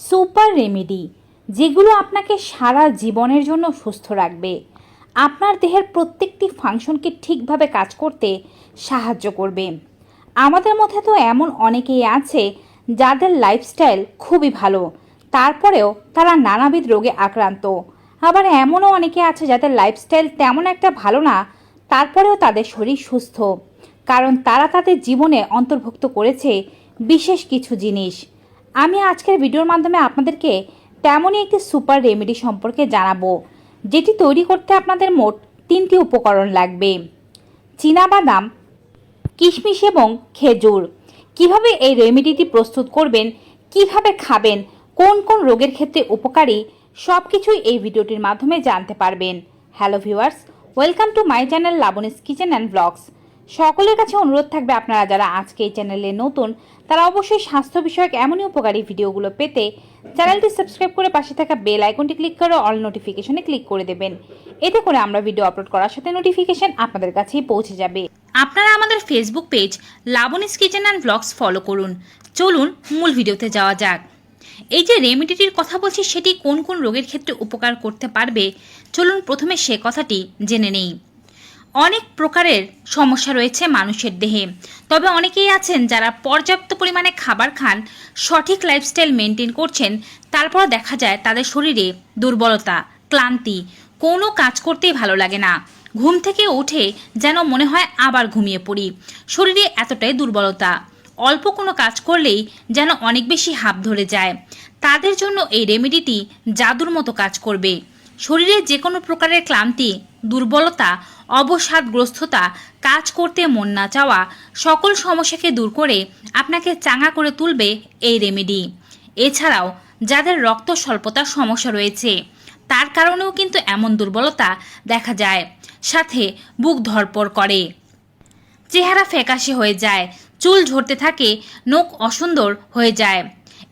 Super remedy, যেগুলো আপনাকে সারা জীবনের জন্য সুস্থ রাখবে। আপনার দেহের প্রত্যেকটি ফাংশনকে ঠিকভাবে কাজ করতে সাহায্য করবে। আমাদের মধ্যে তো এমন অনেকেই আছে যাদের লাইফস্টাইল খুবই ভালো, তারপরেও তারা নানাবিধ রোগে আক্রান্ত। আবার এমনও অনেকে আছে যাদের লাইফস্টাইল তেমন একটা ভালো না, তারপরেও তাদের শরীর সুস্থ। কারণ তারা তাদের জীবনে অন্তর্ভুক্ত করেছে বিশেষ কিছু জিনিস। আমি আজকের ভিডিওর মাধ্যমে আপনাদেরকে তেমনই একটি সুপার রেমেডি সম্পর্কে জানাব, যেটি তৈরি করতে আপনাদের মোট তিনটি উপকরণ লাগবে। বাদাম কিশমিশ এবং খেজুর। কীভাবে এই রেমেডিটি প্রস্তুত করবেন, কীভাবে খাবেন, কোন কোন রোগের ক্ষেত্রে উপকারী সব কিছুই এই ভিডিওটির মাধ্যমে জানতে পারবেন। Hello viewers, welcome to my channel Laboni's kitchen and blogs. সকলের কাছে অনুরোধ থাকবে আপনারা যারা আজকে এই চ্যানেলে নতুন তারা অবশ্যই স্বাস্থ্য বিষয়ক এমনই উপকারী ভিডিওগুলো পেতে চ্যানেলটি সাবস্ক্রাইব করে পাশে থাকা বেল আইকনটি ক্লিক করে অল নোটিফিকেশনে ক্লিক করে দেবেন। এতে করে আমরা ভিডিও আপলোড করার সাথে নোটিফিকেশন আপনাদের কাছেই পৌঁছে যাবে। আপনারা আমাদের Facebook page Laboni's kitchen and blogs follow করুন। চলুন মূল ভিডিওতে যাওয়া যাক। এই যে রেমিডিটির কথা বলছি, সেটি কোন কোন রোগের ক্ষেত্রে উপকার করতে পারবে? চলুন প্রথমে সে কথাটি জেনে নেই। অনেক প্রকারের সমস্যা রয়েছে মানুষের দেহে। তবে অনেকেই আছেন যারা পর্যাপ্ত পরিমাণে খাবার খান, সঠিক লাইফস্টাইল মেনটেন করছেন তারপর দেখা যায় তাদের শরীরে দুর্বলতা, ক্লান্তি, কোনো কাজ করতেই ভালো লাগে না। ঘুম থেকে উঠে যেন মনে হয় আবার ঘুমিয়ে পড়ি। শরীরে এতটাই দুর্বলতা। অল্প কোনো কাজ করলেই যেন অনেক বেশি হাঁপ ধরে যায়। তাদের জন্য এই রেমেডিটি জাদুর মতো কাজ করবে। শরীরে যে কোনো প্রকারের ক্লান্তি, দুর্বলতা অবসাদগ্রস্ততা কাজ করতে মন না চাওয়া সকল সমস্যাকে দূর করে আপনাকে চাঙা করে তুলবে এই রেমেডি এছাড়াও যাদের রক্ত স্বল্পতার সমস্যা রয়েছে, তার কারণেও কিন্তু এমন দুর্বলতা দেখা যায়, সাথে বুক ধরপড় করে। চেহারা ফ্যাকাশে হয়ে যায়, চুল ঝরতে থাকে, নখ অসুন্দর হয়ে যায়।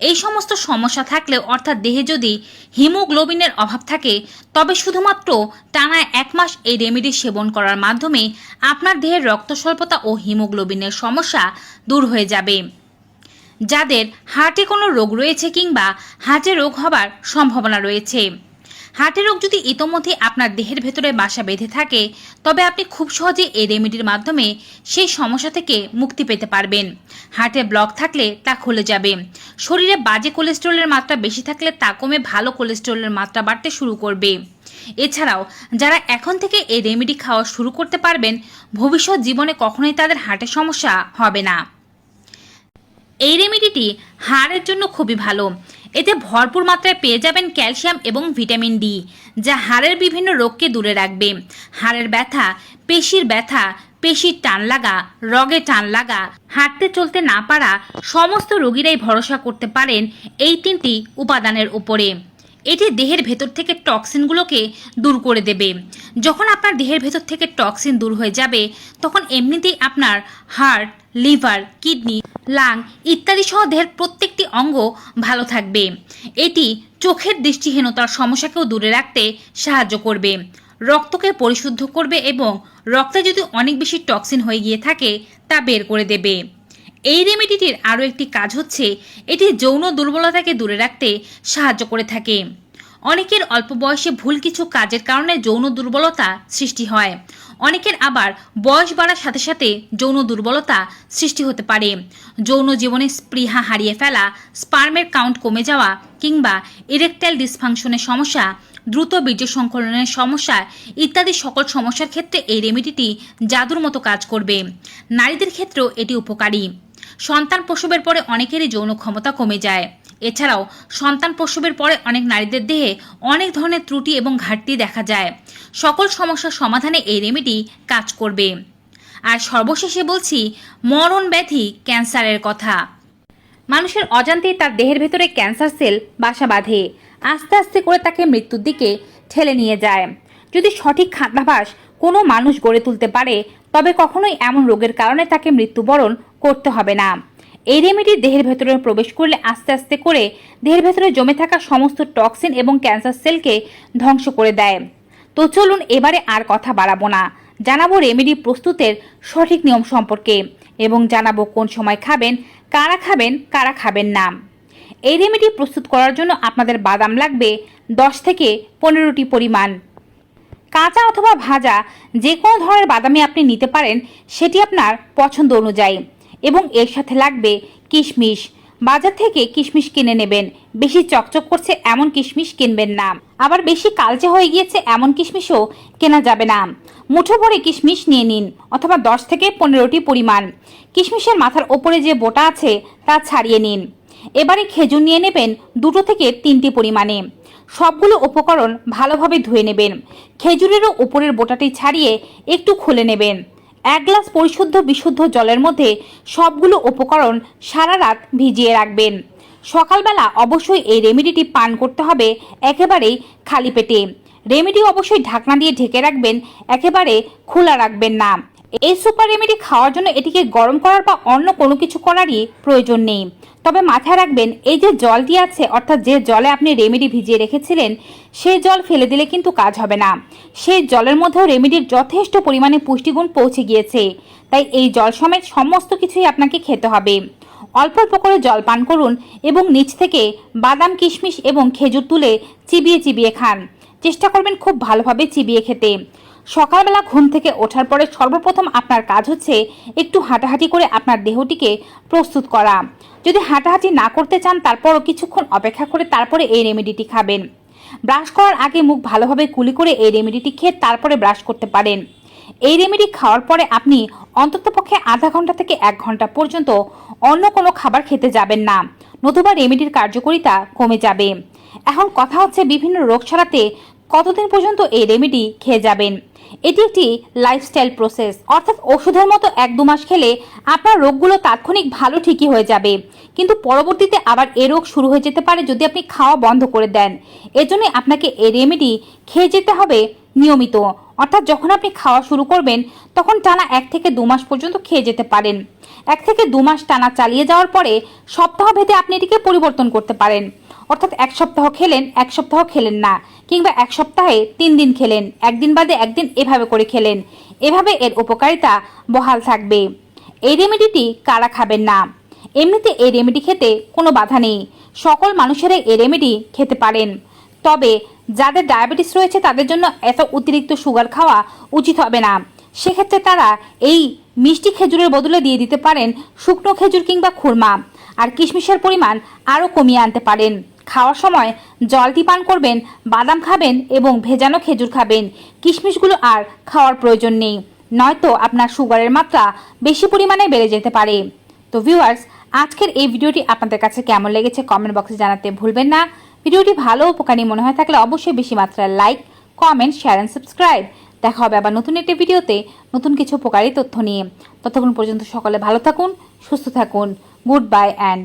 এই সমস্ত সমস্যা থাকলে অর্থাৎ দেহে যদি হিমোগ্লোবিনের অভাব থাকে, তবে শুধুমাত্র টানা এক মাস এই রেমেডি সেবন করার মাধ্যমে আপনার দেহের রক্ত স্বল্পতা ও হিমোগ্লোবিনের সমস্যা দূর হয়ে যাবে। যাদের হার্টে কোনো রোগ রয়েছে কিংবা হার্টে রোগ হবার সম্ভাবনা রয়েছে। হার্টের রোগ যদি ইতোমধ্যে আপনার দেহের ভেতরে বাসা বেঁধে থাকে, তবে আপনি খুব সহজে এই রেমেডির মাধ্যমে সেই সমস্যা থেকে মুক্তি পেতে পারবেন। হার্টে ব্লক থাকলে তা খুলে যাবে। শরীরে বাজে কোলেস্ট্রলের মাত্রা বেশি থাকলে তা কমে ভালো কোলেস্ট্রলের মাত্রা বাড়তে শুরু করবে। এছাড়াও, যারা এখন থেকে এই রেমেডি খাওয়া শুরু করতে পারবেন, ভবিষ্যৎ জীবনে কখনোই তাদের হার্টের সমস্যা হবে না। এই রেমেডিটি হাড়ের জন্য খুবই ভালো। এতে ভরপুর মাত্রায় পেয়ে যাবেন ক্যালসিয়াম এবং ভিটামিন ডি, যা হাড়ের বিভিন্ন রোগকে দূরে রাখবে। হাড়ের ব্যথা, পেশির ব্যথা, পেশির টান লাগা, রগে টান লাগা, হাঁটতে চলতে না পারা সমস্ত রোগীরাই ভরসা করতে পারেন এই তিনটি উপাদানের উপরে। এটি দেহের ভেতর থেকে টক্সিনগুলোকে দূর করে দেবে। যখন আপনার দেহের ভেতর থেকে টক্সিন দূর হয়ে যাবে, তখন এমনিতেই আপনার হার্ট লিভার, কিডনি, লাং ইত্যাদি সহ দেহের প্রত্যেকটি অঙ্গ ভালো থাকবে। এটি চোখের দৃষ্টিহীনতার সমস্যাকেও দূরে রাখতে সাহায্য করবে। রক্তকে পরিশুদ্ধ করবে এবং রক্তে যদি অনেক বেশি টক্সিন হয়ে গিয়ে থাকে, তা বের করে দেবে। এই রেমেডিটির আরও একটি কাজ হচ্ছে, এটি যৌন দুর্বলতাকে দূরে রাখতে সাহায্য করে থাকে। অনেকের অল্প বয়সে ভুল কিছু কাজের কারণে যৌন দুর্বলতা সৃষ্টি হয়। অনেকের আবার বয়স বাড়ার সাথে সাথে যৌন দুর্বলতা সৃষ্টি হতে পারে। যৌন জীবনে স্পৃহা হারিয়ে ফেলা স্পার্মের কাউন্ট কমে যাওয়া কিংবা ইরেকটাইল ডিসফাংশনের সমস্যা, দ্রুত বীর্য সংকলনের সমস্যা ইত্যাদি সকল সমস্যার ক্ষেত্রে এই রেমেডিটি জাদুর মতো কাজ করবে। নারীদের ক্ষেত্রেও এটি উপকারী। সন্তান প্রসবের পরে অনেকেরই যৌন ক্ষমতা কমে যায়। এছাড়াও, সন্তান প্রসবের পরে অনেক নারীদের দেহে অনেক ধরনের ত্রুটি এবং ঘাটতি দেখা যায়। সকল সমস্যার সমাধানে এই রেমেডি কাজ করবে। আর সর্বশেষে বলছি, মরণ ব্যাধি ক্যান্সারের কথা। মানুষের অজান্তেই তার দেহের ভেতরে ক্যান্সার সেল বাসা বাঁধে। আস্তে আস্তে করে তাকে মৃত্যুর দিকে ঠেলে নিয়ে যায়। যদি সঠিক খাদ্যাভাস কোনো মানুষ গড়ে তুলতে পারে, তবে কখনোই এমন রোগের কারণে তাকে মৃত্যুবরণ করতে হবে না। এই রেমেডি দেহের ভেতরে প্রবেশ করলে আস্তে আস্তে করে দেহের ভেতরে জমে থাকা সমস্ত টক্সিন এবং ক্যান্সার সেলকে ধ্বংস করে দেয়। তো চলুন এবারে আর কথা বাড়াবো না। জানাব রেমেডি প্রস্তুতের সঠিক নিয়ম সম্পর্কে এবং জানাব কোন সময় খাবেন, কারা খাবেন কারা খাবেন না। এই রেমেডি প্রস্তুত করার জন্য আপনাদের বাদাম লাগবে দশ থেকে পনেরোটি পরিমাণ। কাঁচা অথবা ভাজা যে কোনো ধরনের বাদামি আপনি নিতে পারেন, সেটি আপনার পছন্দ অনুযায়ী। এবং এর সাথে লাগবে কিশমিশ। বাজার থেকে কিশমিশ কিনে নেবেন। বেশি চকচক করছে এমন কিশমিশ কিনবেন না। আবার বেশি কালচে হয়ে গিয়েছে এমন কিশমিশও কেনা যাবে না। মুঠো ভরে কিশমিশ নিয়ে নিন, অথবা দশ থেকে পনেরোটি পরিমাণ। কিশমিশের মাথার ওপরে যে বোটা আছে, তা ছাড়িয়ে নিন। এবারে খেজুর নিয়ে নেবেন দুটো থেকে তিনটি পরিমাণে। সবগুলো উপকরণ ভালোভাবে ধুয়ে নেবেন। খেজুরেরও উপরের বোটাটি ছাড়িয়ে একটু খুলে নেবেন। এক গ্লাস পরিশুদ্ধ বিশুদ্ধ জলের মধ্যে সবগুলো উপকরণ সারা রাত ভিজিয়ে রাখবেন। সকালবেলা অবশ্যই এই রেমেডিটি পান করতে হবে একেবারেই খালি পেটে। রেমেডি অবশ্যই ঢাকনা দিয়ে ঢেকে রাখবেন, একেবারে খোলা রাখবেন না। এই সুপার রেমেডি খাওয়ার জন্য এটিকে গরম করার বা অন্য কোনো কিছু করারই প্রয়োজন নেই। তবে মাথায় রাখবেন, এই যে জলটি আছে, অর্থাৎ যে জলে আপনি রেমেডি ভিজিয়ে রেখেছিলেন, সেই জল ফেলে দিলে কিন্তু কাজ হবে না। সেই জলের মধ্যেও রেমেডির যথেষ্ট পরিমাণে পুষ্টিগুণ পৌঁছে গিয়েছে। তাই এই জল সমেত সমস্ত কিছুই আপনাকে খেতে হবে। অল্প অল্প করে জল পান করুন এবং নিচ থেকে বাদাম, কিশমিশ এবং খেজুর তুলে চিবিয়ে চিবিয়ে খান। চেষ্টা করবেন খুব ভালোভাবে চিবিয়ে খেতে। সকালবেলা ঘুম থেকে ওঠার পরে সর্বপ্রথম আপনার কাজ হচ্ছে একটু হাঁটাহাঁটি করে আপনার দেহটিকে প্রস্তুত করা। যদি হাঁটাহাঁটি না করতে চান, তারপরও কিছুক্ষণ অপেক্ষা করে তারপরে এই রেমেডিটি খাবেন। ব্রাশ করার আগে মুখ ভালোভাবে কুলি করে এই রেমেডিটি খেয়ে তারপরে ব্রাশ করতে পারেন। এই রেমেডি খাওয়ার পরে আপনি অন্ততপক্ষে আধা ঘণ্টা থেকে এক ঘণ্টা পর্যন্ত অন্য কোনো খাবার খেতে যাবেন না, নতুবা রেমেডির কার্যকারিতা কমে যাবে। এখন কথা হচ্ছে বিভিন্ন রোগ ছড়াতে কতদিন পর্যন্ত এই রেমেডি খেয়ে যাবেন? এটি একটি লাইফস্টাইল প্রসেস অর্থাৎ ওষুধের মতো এক দু মাস খেলে আপনার রোগগুলো তাৎক্ষণিক ভালো ঠিকই হয়ে যাবে। কিন্তু পরবর্তীতে আবার এ রোগ শুরু হয়ে যেতে পারে যদি আপনি খাওয়া বন্ধ করে দেন। এজন্য আপনাকে এই রেমেডি খেয়ে যেতে হবে নিয়মিত। অর্থাৎ যখন আপনি খাওয়া শুরু করবেন, তখন টানা এক থেকে দু মাস পর্যন্ত খেয়ে যেতে পারেন। এক থেকে দু মাস টানা চালিয়ে যাওয়ার পরে সপ্তাহ ভেদে আপনি এটিকে পরিবর্তন করতে পারেন। অর্থাৎ এক সপ্তাহ খেলেন, এক সপ্তাহ খেলেন না, কিংবা এক সপ্তাহে তিন দিন খেলেন, একদিন বাদে একদিন এভাবে করে খেলেন। এভাবে এর উপকারিতা বহাল থাকবে। এই রেমেডিটি কারা খাবেন না? এমনিতে এই রেমেডি খেতে কোনো বাধা নেই। সকল মানুষেরাই এই রেমেডি খেতে পারেন। তবে যাদের ডায়াবেটিস রয়েছে তাদের জন্য এত অতিরিক্ত সুগার খাওয়া উচিত হবে না। সেক্ষেত্রে তারা এই মিষ্টি খেজুরের বদলে দিয়ে দিতে পারেন শুকনো খেজুর কিংবা খুরমা। আর কিশমিশের পরিমাণ আরও কমিয়ে আনতে পারেন। খাওয়ার সময় জলটি পান করবেন, বাদাম খাবেন এবং ভেজানো খেজুর খাবেন। কিশমিশগুলো আর খাওয়ার প্রয়োজন নেই। নয়তো আপনার সুগারের মাত্রা বেশি পরিমাণে বেড়ে যেতে পারে। তো ভিউয়ার্স আজকের এই ভিডিওটি আপনাদের কাছে কেমন লেগেছে কমেন্ট বক্সে জানাতে ভুলবেন না। ভিডিওটি ভালো উপকারী মনে হয় থাকলে অবশ্যই বেশি মাত্রায় like comment share and subscribe দেখা হবে আবার নতুন একটি ভিডিওতে নতুন কিছু উপকারী তথ্য নিয়ে। ততক্ষণ পর্যন্ত সকলে ভালো থাকুন, সুস্থ থাকুন। Good bye and